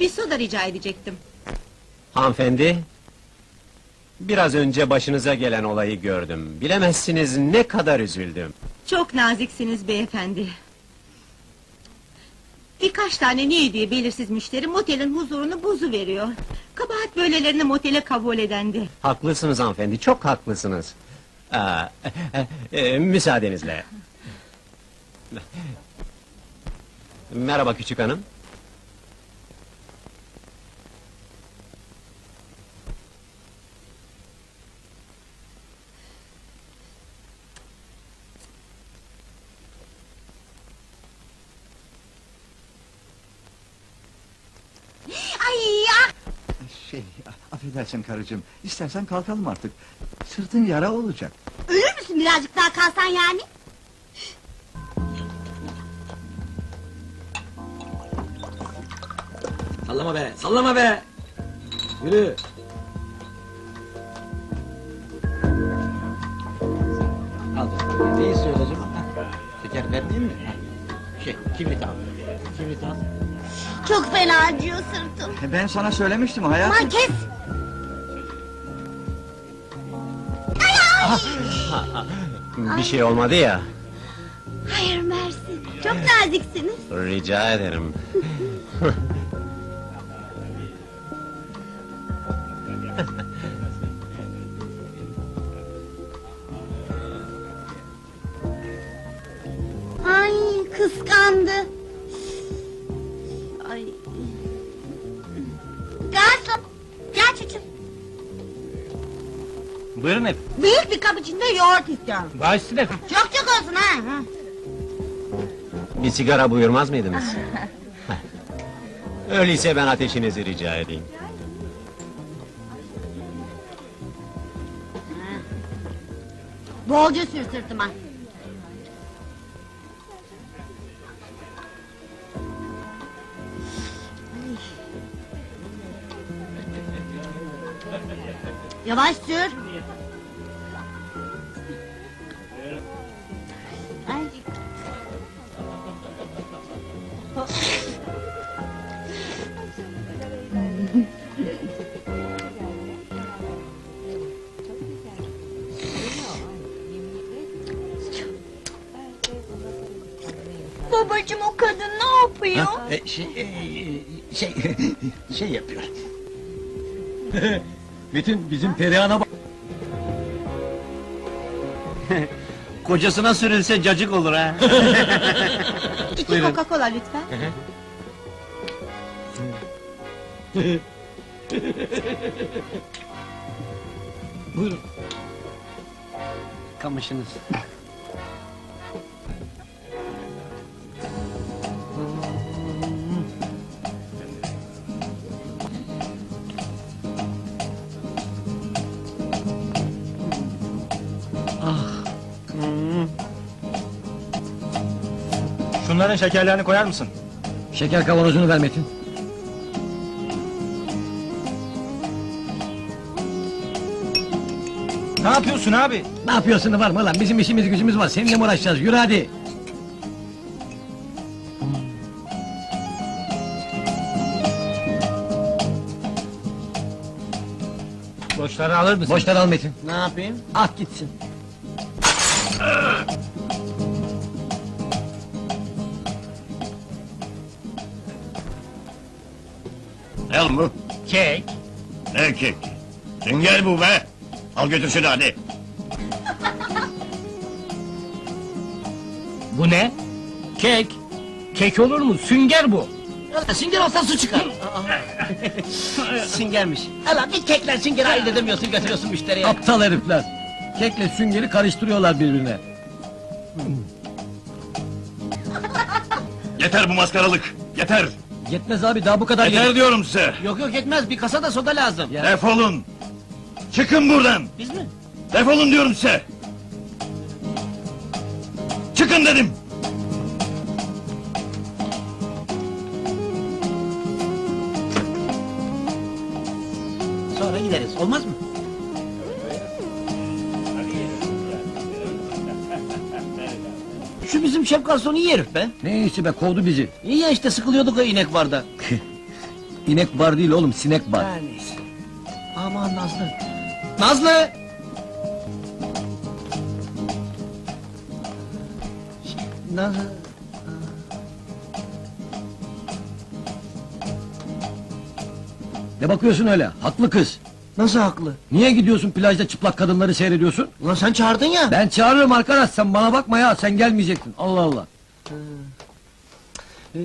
Bir soda rica edecektim. Hanımefendi, biraz önce başınıza gelen olayı gördüm. Bilemezsiniz ne kadar üzüldüm. Çok naziksiniz beyefendi. Birkaç tane niye diye belirsiz müşteri motelin huzurunu bozu veriyor. Kabahat böylelerini motele kabul edendi. Haklısınız hanımefendi, çok haklısınız. Aa, e, e, müsaadenizle. Merhaba küçük hanım. Ay ya! Şey, affedersin karıcığım. İstersen kalkalım artık. Sırtın yara olacak. Ölür müsün birazcık daha kalsan yani? Sallama be, sallama be! Yürü! Al neyi söyleyeceğim? Şeker vermeyeyim mi? Şey, kibrit al. Kibrit al. Çok fena acıyor sırtım. Ben sana söylemiştim hayatım. Aman kes! Bir şey olmadı ya, Hayır Mersin, çok naziksiniz. rica ederim. kıskandı. Ay. Garson, gel çocuğum. Buyurun efendim. Büyük bir kap içinde yoğurt istiyorum. Bağışsın efendim. Çok çok olsun ha. ha. Bir sigara buyurmaz mıydınız? Öyleyse ben ateşinizi rica edeyim. Bolca sür sırtıma. Yavaş sür. Ay. Babacım o kadın ne yapıyor? E, şey, e, şey, şey yapıyor. Bütün bizim Perihan'a bak. Kocasına sürülse cacık olur ha. İki Buyurun. Coca-Cola lütfen. Buyurun. Kamışınız. Şunların şekerlerini koyar mısın? Şeker kavanozunu ver Metin. Ne yapıyorsun abi? Ne yapıyorsun var mı lan? Bizim işimiz gücümüz var. Seninle mi uğraşacağız? Yürü hadi. Boşları alır mısın? Boşları al Metin. Ne yapayım? At gitsin. Ne oğlum bu? Kek. Ne kek? Sünger bu be! Al götür şunu hadi. Bu ne? Kek. Kek olur mu? Sünger bu. Sünger olsa su çıkar. Süngermiş. Hala bir kekle süngeri ayırt edemiyorsun götürüyorsun müşteriye. Aptal herifler. Kekle süngeri karıştırıyorlar birbirine. Yeter bu maskaralık! Yeter! Yetmez abi daha bu kadar Yeter diyorum size! Yok yok etmez bir kasa da soda lazım. Ya. Defolun! Çıkın buradan! Biz mi? Defolun diyorum size! Çıkın dedim! Sonra gideriz olmaz mı? Şu bizim şef garsonu iyi herif be. Ne işi be kovdu bizi. İyi ya işte sıkılıyorduk o inek barda. İnek var değil oğlum sinek var. Ha, neyse. Aman Nazlı. Nazlı! Nazlı. Ne bakıyorsun öyle? Haklı kız. Nasıl haklı? Niye gidiyorsun plajda çıplak kadınları seyrediyorsun? Ulan sen çağırdın ya. Ben çağırırım arkadaş sen bana bakma ya sen gelmeyecektin. Allah Allah. Ee,